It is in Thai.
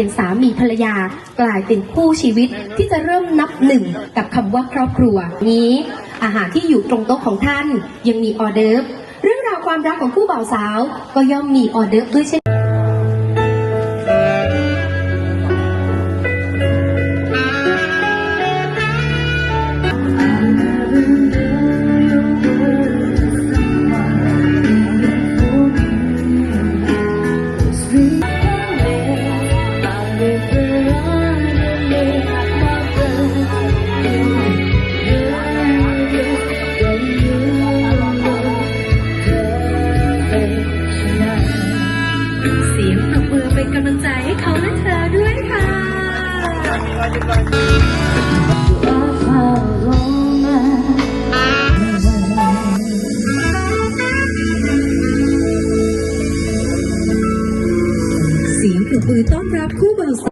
เป็นสามีภรรยากลายเป็นคู่ชีวิตที่จะเริ่มนับหนึ่งกับคำว่าครอบครัว นี้ อาหารที่อยู่ตรงโต๊ะของท่านยังมีออเดิร์ฟเรื่องราวความรักของคู่บ่าวสาว ก็ย่อมมีออเดิร์ฟด้วยเช่น เสียงปรบมือต้อนรับคู่บ่าวสาว